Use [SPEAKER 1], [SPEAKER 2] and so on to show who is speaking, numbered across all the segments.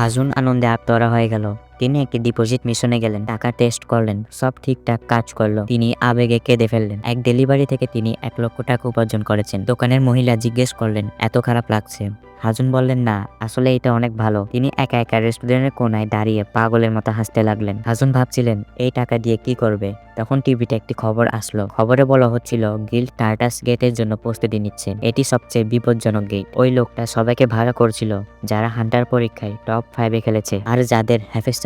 [SPEAKER 1] হাজুন আনন্দে আত্মরা হয়ে গেল। তিনি একটি ডিপোজিট মিশনে গেলেন, টাকা টেস্ট করলেন, সব ঠিকঠাক কাজ করল। তিনি আবেগে কেঁদে ফেললেন। এক ডেলিভারি থেকে তিনি এক লক্ষ টাকা উপার্জন করেছেন। দোকানের মহিলা জিজ্ঞেস করলেন, এত খারাপ লাগছে? হাজুন বললেন, না, আসলে এটা অনেক ভালো। তিনি একা একা রেস্টুরেন্টের কোনায় দাঁড়িয়ে পাগলের মতো হাসতে লাগলেন। হাজুন ভাবছিলেন, এই টাকা দিয়ে কি করবে? তখন টিভিতে একটি খবর আসলো। খবরে বলা হচ্ছিল গিল্ড টার্টাস গেটের জন্য প্রস্তুতি নিচ্ছে এটি সবচেয়ে বিপজ্জনক গেট। ওই লোকটা সবাইকে ভাড়া করছিল, যারা হান্টার পরীক্ষায় টপ ফাইভে খেলেছে। আর যাদের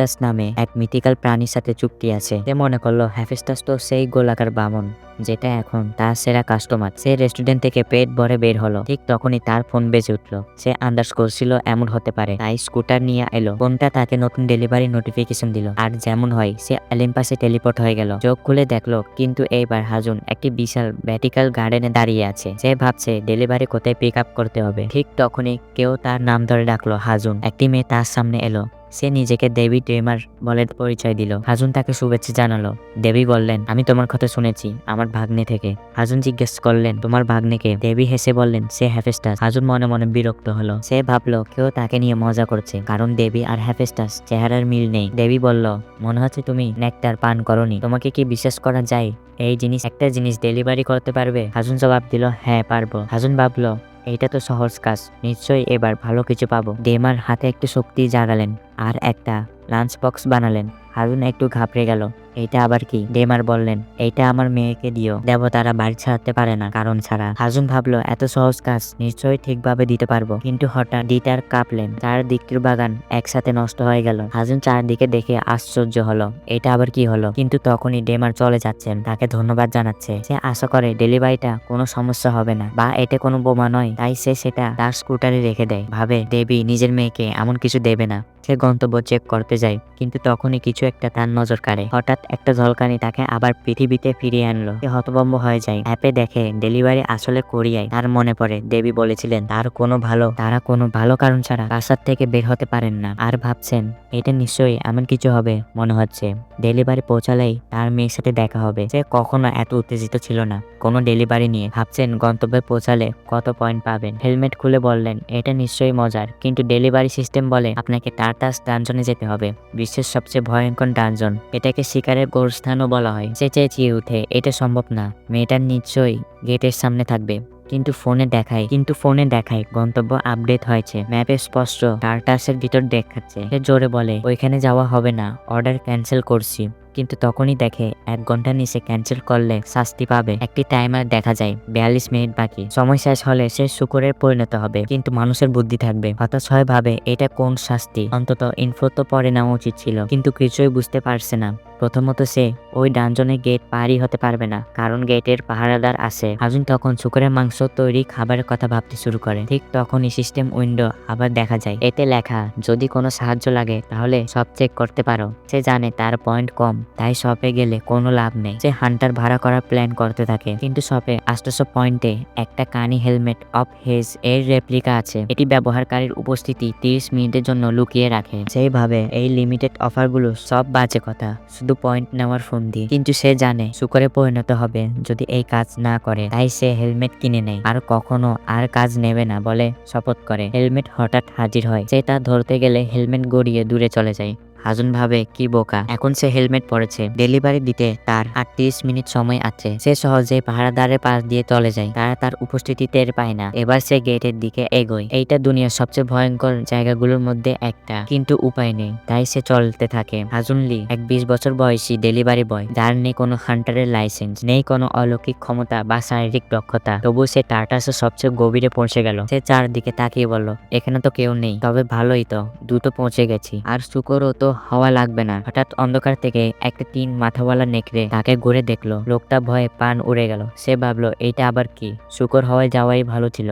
[SPEAKER 1] হ্যাফেস্টাস নামে এক মিথিক্যাল প্রাণীর সাথে চুক্তি আছে। সে মনে করল হ্যাফেস্টাস তো সেই গোলাকার বামন, যেটা এখন তার সেরা কাস্টমার। সে রেস্টুরেন্ট থেকে পেট ভরে বের হলো। ঠিক তখনই তার ফোন বেজে উঠল। সে আন্দাজ করছিল এমন হতে পারে। তাই স্কুটার নিয়ে এলো। ফোনটা তাকে নতুন ডেলিভারি নোটিফিকেশন দিল। আর যেমন হয়, সে অলিম্পাসে টেলিপোর্ট হয়ে গেল। চোখ খুলে দেখল, কিন্তু এইবার হাজুন একটি বিশাল ভ্যাটিক্যাল গার্ডেনে দাঁড়িয়ে আছে। সে ভাবছে, ডেলিভারি কোথায় পিক আপ করতে হবে? ঠিক তখনই কেউ তার নাম ধরে ডাকলো, হাজুন। একটি মেয়ে তার সামনে এলো। সে নিজেকে দেবী ড্রেমার বলে পরিচয় দিল। হাজুন তাকে শুভেচ্ছা জানালো। দেবী বললেন, আমি তোমার কথা শুনেছি, আমার ভাগ্নে থেকে। হাজুন জিজ্ঞেস করলেন, তোমার ভাগ্নেকে দেবী হেসে বললেন, সে হ্যাফেস্টাস হাজুন মনে মনে বিরক্ত হলো। সে ভাবলো, কেউ তাকে নিয়ে মজা করছে, কারণ দেবী আর হ্যাফেস্টাস চেহারার মিল নেই। দেবী বলল, মনে হচ্ছে তুমি নেকটার পান করনি। তোমাকে কি বিশ্বাস করা যায়? এই জিনিস, একটা জিনিস ডেলিভারি করতে পারবে? হাজুন জবাব দিল হ্যাঁ পারব। হাজুন ভাবলো এইটা তো সহজ কাজ। নিশ্চয়ই এবার ভালো কিছু পাবো। দেমার হাতে একটু শক্তি জাগালেন, আর একটা। লাঞ্চ বক্স বানালেন। হারুন একটু ঘাবড়ে গেল। এইটা আবার কি? ডেমার বললেন। এইটা আমার মেয়েকে দিও। দেবতারা বাড়ি ছাড়তে পারে না, কারণ ছাড়া। হাজুন ভাবলো, এত সহজ কাজ, নিশ্চয়ই ঠিকভাবে দিতে পারব। কিন্তু হঠাৎ ডিটার কাঁপলেন। চার দিকটির বাগান একসাথে নষ্ট হয়ে গেল। হাজুন চারদিকে দেখে আশ্চর্য হলো এটা আবার কি হলো? কিন্তু তখনই ডেমার চলে যাচ্ছেন। তাকে ধন্যবাদ জানাচ্ছে। সে আশা করে, ডেলিভারিটা কোনো সমস্যা হবে না, বা এটা কোনো বোমা নয়। তাই সে সেটা তার স্কুটারে রেখে দেয়। ভাবে, দেবী নিজের মেয়েকে এমন কিছু দেবে না। সে গন্তব্য চেক করতে যায়, কিন্তু তখনই কিছু একটা তার নজর কাড়ে। হঠাৎ একটা ঝলকানি তাকে আবার পৃথিবীতে ফিরিয়ে আনলো। সে হতভম্ব হয়ে যায়। অ্যাপে দেখে, ডেলিভারি আসলে কোরিয়ায়। তার মনে পড়ে, দেবী বলেছিলেন, তার কোনো ভালো, তারা কোনো ভালো কারণ ছাড়া বাসার থেকে বের হতে পারেন না। আর ভাবছেন, এটা নিশ্চয়ই এমন কিছু হবে মনে হচ্ছে। ডেলিভারি পৌঁছালেই তার মেয়ের সাথে দেখা হবে। সে কখনো এত উত্তেজিত ছিল না। কোনো ডেলিভারি নিয়ে ভাবছেন, গন্তব্যে পৌঁছালে কত পয়েন্ট পাবেন? হেলমেট খুলে বললেন, এটা নিশ্চয়ই মজার। কিন্তু ডেলিভারি সিস্টেম বলে আপনাকে টার্টাস ডানজনে যেতে হবে। বিশ্বের সবচেয়ে ভয়ঙ্কর ডানজন, এটাকে শিকারের গোরস্থানও বলা হয়। সে চেঁচিয়ে উঠে, এটা সম্ভব না। মেয়েটার নিশ্চয়ই গেটের সামনে থাকবে। কিন্তু ফোনে দেখায়, কিন্তু ফোনে দেখায়, গন্তব্য আপডেট হয়েছে। ম্যাপে স্পষ্ট টার্টাসের ভিতর দেখাচ্ছে। সে জোরে বলে, ওইখানে যাওয়া হবে না। অর্ডার ক্যান্সেল করছি। কিন্তু তখনই দেখে এক ঘণ্টা নিচে ক্যান্সেল করলে শাস্তি পাবে। একটি টাইমার দেখা যায়, বিয়াল্লিশ মিনিট বাকি। সময় শেষ হলে সে শুকুরের পরিণত হবে, কিন্তু মানুষের বুদ্ধি থাকবে। হতাশ হয় ভাবে, এটা কোন শাস্তি? অন্তত ইনফো তো পরে নেওয়া উচিত ছিল, কিন্তু কিছুই বুঝতে পারছে না। প্রথমত সে ওই ডানজনের গেট পারই হতে পারবে না, কারণ গেটের পাহারাদার আছে। হাজুন তখন শুকুরের মাংস তৈরি খাবারের কথা ভাবতে শুরু করে। ঠিক তখনই সিস্টেম উইন্ডো আবার দেখা যায়। এতে লেখা, যদি কোনো সাহায্য লাগে, তাহলে সব চেক করতে পারো। সে জানে তার পয়েন্ট কম। তাই শপে গেলে কোনো লাভ নেই। সে হান্টার ভাড়া করার প্ল্যান করতে থাকে। কিন্তু শপে আষ্টশো পয়েন্টে একটা কানি হেলমেট অফ হেজ এর রেপ্লিকা আছে। এটি ব্যবহারকারীর উপস্থিতি তিরিশ মিনিটের জন্য লুকিয়ে রাখে। সেইভাবে এই লিমিটেড অফারগুলো সব বাজে কথা। শুধু পয়েন্ট নেওয়ার ফোন দিয়ে। কিন্তু সে জানে শুকরে পরিণত হবে যদি এই কাজ না করে। তাই সে হেলমেট কিনে নেয়। আর কখনো আর কাজ নেবে না বলে শপথ করে। হেলমেট হঠাৎ হাজির হয়। সে তা ধরতে গেলে হেলমেট গড়িয়ে দূরে চলে যায়। হাজুন ভাবে, কি বোকা, এখন সে হেলমেট পরেছে। ডেলিভারি দিতে তার আটত্রিশ মিনিট সময় আছে। সে সহজে পাহারাদারের পাশ দিয়ে চলে যায়। তারা তার উপস্থিতি টের পায় না। এবার সে গেটের দিকে এগোয়। এইটা দুনিয়ার সবচেয়ে ভয়ঙ্কর জায়গাগুলোর মধ্যে একটা। কিন্তু উপায় নেই। তাই সে চলতে থাকে। হাজুন লি, এক বিশ বছর বয়সী ডেলিভারি বয়। যার নেই কোনো হান্টারের লাইসেন্স, নেই কোনো অলৌকিক ক্ষমতা বা শারীরিক দক্ষতা। তবু সে টাটাসের সবচেয়ে গভীরে পৌঁছে গেল। সে চারদিকে তাকিয়ে বলল, এখানে তো কেউ নেই। তবে ভালোই তো। দ্রুত পৌঁছে গেছি। আর শুকরও তো হওয়া লাগবে না। হঠাৎ অন্ধকার থেকে একটা তিন মাথাওয়ালা নেকড়ে তাকে ঘুরে দেখল। লোকটা ভয়ে পান উড়ে গেল। সে ভাবলো, এইটা আবার কি? শুকর হওয়ায় যাওয়াই ভালো ছিল।